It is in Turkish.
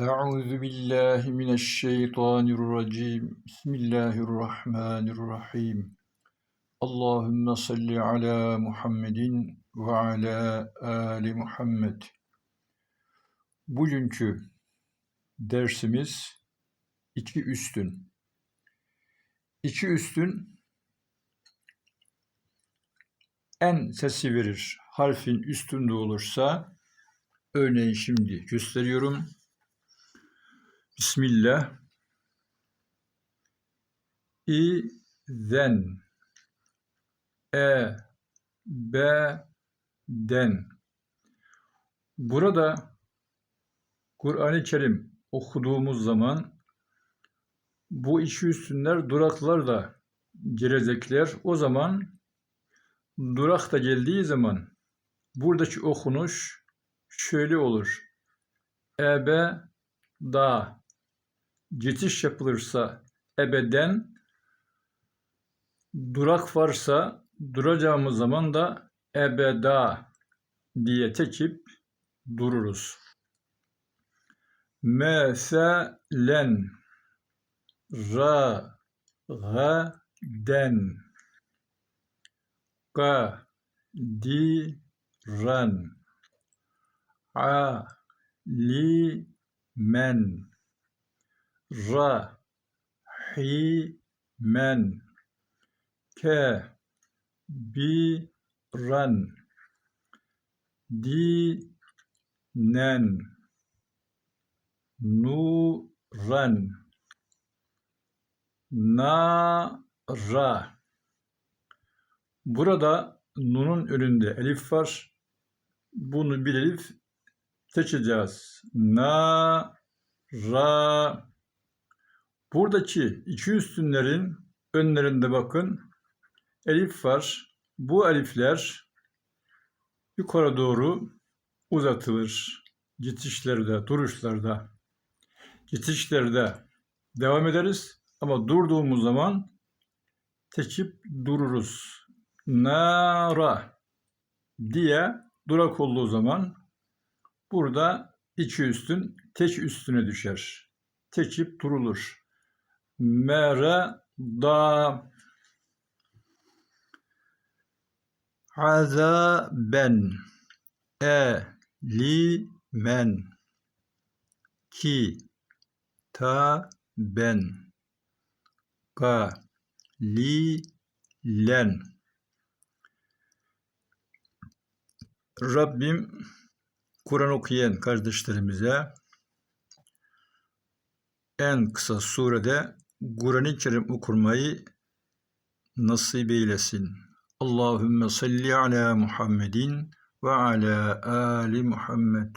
Euzu billahi mineşşeytanirracim. Bismillahirrahmanirrahim. Allahümme salli ala Muhammedin ve ala ali Muhammed. Bugünkü dersimiz iki üstün. İki üstün en sesi verir. Harfin üstünde olursa örneğin şimdi gösteriyorum Bismillah. İzen. E. B. Den. Burada Kur'an-ı Kerim okuduğumuz zaman bu iki üstünler duraklar da gelecekler. O zaman durak da geldiği zaman buradaki okunuş şöyle olur. Ebe da geçiş yapılırsa ebeden durak varsa duracağımız zaman da ebeda diye tekip dururuz. Meselen ra den ka di ran a li men rahimen kebiran dinen nuran nara Burada nunun önünde elif var. Bunu bir elif seçeceğiz. Na ra Buradaki iki üstünlerin önlerinde bakın elif var. Bu elifler yukarı doğru uzatılır. Geçişlerde, duruşlarda. Geçişlerde devam ederiz ama durduğumuz zaman tekip dururuz. Nara diye durak olduğu zaman burada iki üstün tek üstüne düşer. Tekip durulur merada azaben elimen. Ki ta ben galilen. Rabbim Kur'an okuyan kardeşlerimize en kısa surede Kur'an-ı Kerim okurmayı nasip eylesin. Allahümme salli ala Muhammedin ve ala ali Muhammed.